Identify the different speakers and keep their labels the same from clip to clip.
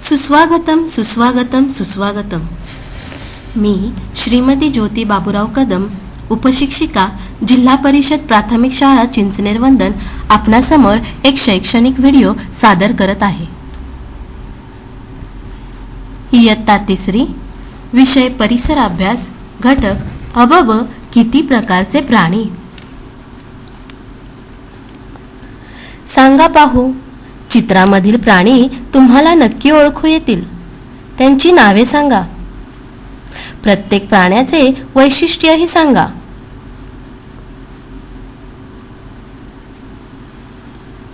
Speaker 1: सुस्वागतम सुस्वागतम सुस्वागतम. मी श्रीमती ज्योती बाबूराव कदम उपशिक्षिका जिल्हा परिषद प्राथमिक शाळा चिंचनेर वंदन आपणासमोर एक शैक्षणिक व्हिडिओ सादर करत आहे. इयत्ता तिसरी विषय परिसर अभ्यास घटक अबब किती प्रकारचे प्राणी? सांगा पाहू. चित्रामधील प्राणी तुम्हाला नक्की ओळखू येतील. त्यांची नावे सांगा. प्रत्येक प्राण्याचे वैशिष्ट्यही सांगा.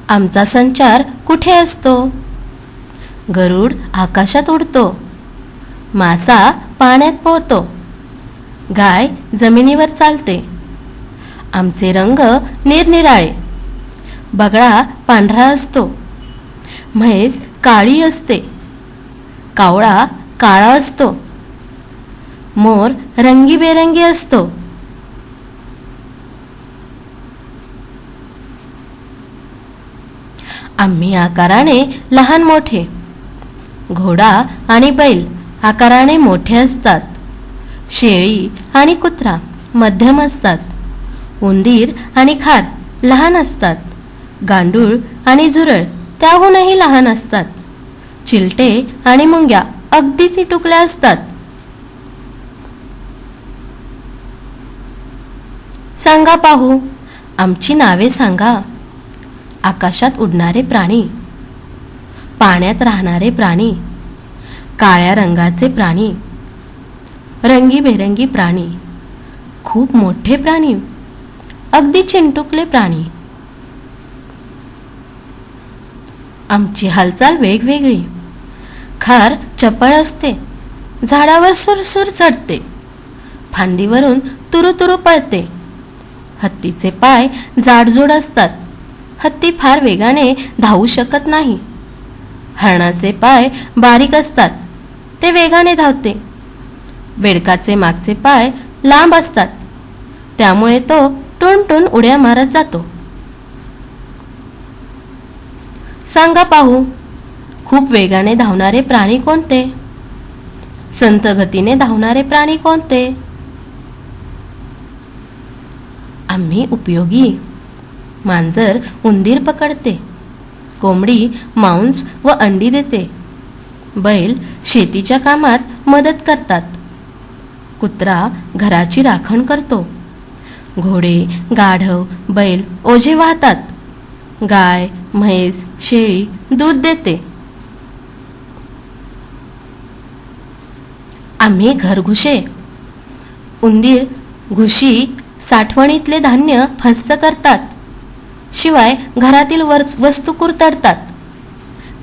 Speaker 1: आमचा संचार कुठे असतो? गरुड आकाशात उडतो. मासा पाण्यात पोहतो. गाय जमिनीवर चालते. आमचे रंग निरनिराळे. बगळा पांढरा असतो. म्हैस काळी असते. कावळा काळा असतो. मोर रंगीबेरंगी असतो. आम्ही आकाराने लहान मोठे. घोडा आणि बैल आकाराने मोठे असतात. शेळी आणि कुत्रा मध्यम असतात. उंदीर आणि खार लहान असतात. गांडूळ आणि झुरळ त्याहूनही लहान असतात. चिलटे आणि मुंग्या अगदीच इटुकल्या असतात. सांगा पाहू आमची नावे सांगा. आकाशात उडणारे प्राणी पाण्यात राहणारे प्राणी काळ्या रंगाचे प्राणी रंगीबेरंगी प्राणी खूप मोठे प्राणी अगदी चिंटुकले प्राणी. आमची हालचाल वेगवेगळी. खार चपळ असते. झाडावर सुरसुर चढते. फांदीवरून तुरुतुरु पळते. हत्तीचे पाय जाडजूड असतात. हत्ती फार वेगाने धावू शकत नाही. हरणाचे पाय बारीक असतात. ते वेगाने धावते. बेडकाचे मागचे पाय लांब असतात. त्यामुळे तो टुन उड्या मारत जातो. सांगा पाहू. खूप वेगाने धावणारे प्राणी कोणते? संत गतीने धावणारे प्राणी कोणते? आम्ही उपयोगी. मांजर उंदीर पकडते. कोंबडी मांस व अंडी देते. बैल शेतीच्या कामात मदत करतात. कुत्रा घराची राखण करतो. घोडे गाढव बैल ओझे वाहतात. गाय म्हैस शेळी दूध देते. आम्ही घरघुशे. उंदीर घुशी साठवणीतले धान्य फस्त करतात. शिवाय घरातील वस्तू कुरतडतात.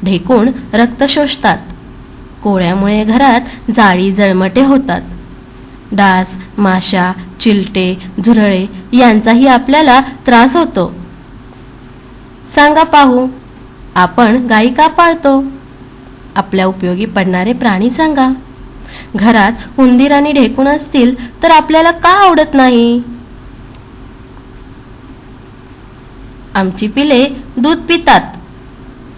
Speaker 1: ढेकूण रक्त शोषतात. कोळ्यामुळे घरात जाळी जळमटे होतात. डास माशा चिलटे झुरळे यांचाही आपल्याला त्रास होतो. सांगा पाहू. आपण गायी का पाळतो? आपल्या उपयोगी पडणारे प्राणी सांगा. घरात उंदीर आणि ढेकूण असतील तर आपल्याला का आवडत नाही? आमची पिले दूध पितात.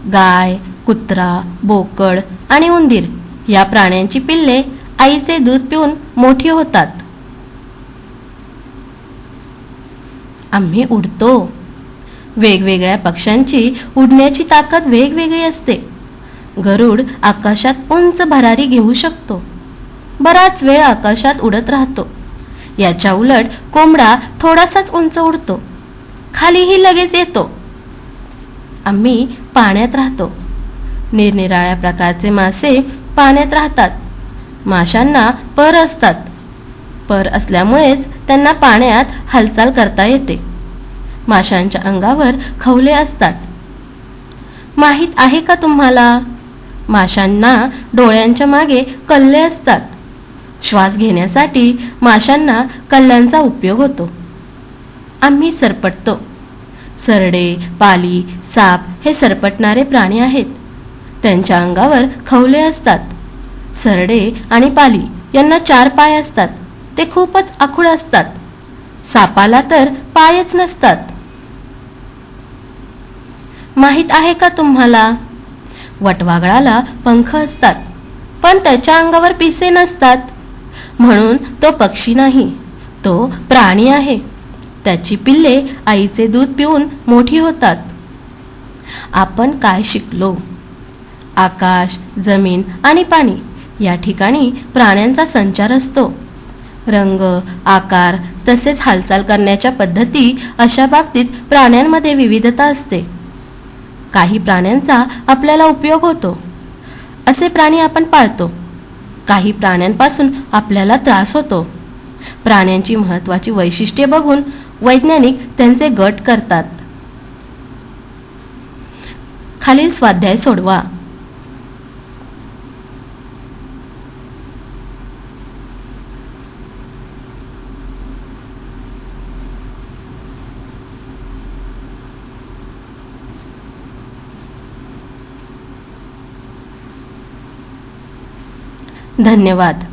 Speaker 1: गाय कुत्रा बोकड आणि उंदीर या प्राण्यांची पिल्ले आईचे दूध पिऊन मोठी होतात. आम्ही उडतो. वेगवेगळ्या पक्ष्यांची उडण्याची ताकद वेगवेगळी असते. गरुड आकाशात उंच भरारी घेऊ शकतो. बराच वेळ आकाशात उडत राहतो. याच्या उलट कोंबडा थोडासाच उंच उडतो. खालीही लगेच येतो. आम्ही पाण्यात राहतो. निरनिराळ्या प्रकारचे मासे पाण्यात राहतात. माशांना पर असतात. पर असल्यामुळेच त्यांना पाण्यात हालचाल करता येते. माशांच्या अंगावर खवले असतात. माहीत आहे का तुम्हाला? माशांना डोळ्यांच्या मागे कल्ले असतात. श्वास घेण्यासाठी माशांना कल्ल्यांचा उपयोग होतो. आम्ही सरपटतो. सरडे पाली साप हे सरपटणारे प्राणी आहेत. त्यांच्या अंगावर खवले असतात. सरडे आणि पाली यांना चार पाय असतात. ते खूपच आखूड असतात. सापाला तर पायच नसतात. माहीत आहे का तुम्हाला? वटवागळाला पंख असतात पण त्याच्या अंगावर पिसे नसतात. म्हणून तो पक्षी नाही तो प्राणी आहे. त्याची पिल्ले आईचे दूध पिऊन मोठी होतात. आपण काय शिकलो? आकाश जमीन आणि पाणी या ठिकाणी प्राण्यांचा संचार असतो. रंग आकार तसेच हालचाल करण्याच्या पद्धती अशा बाबतीत प्राण्यांमध्ये विविधता असते. काही प्राण्यांचा आपल्याला उपयोग होतो. असे प्राणी आपण पाळतो. काही प्राण्यांपासून आपल्याला त्रास होतो. प्राण्यांची महत्त्वाची वैशिष्ट्ये बघून वैज्ञानिक त्यांचे गट करतात. खालील स्वाध्याय सोडवा. धन्यवाद.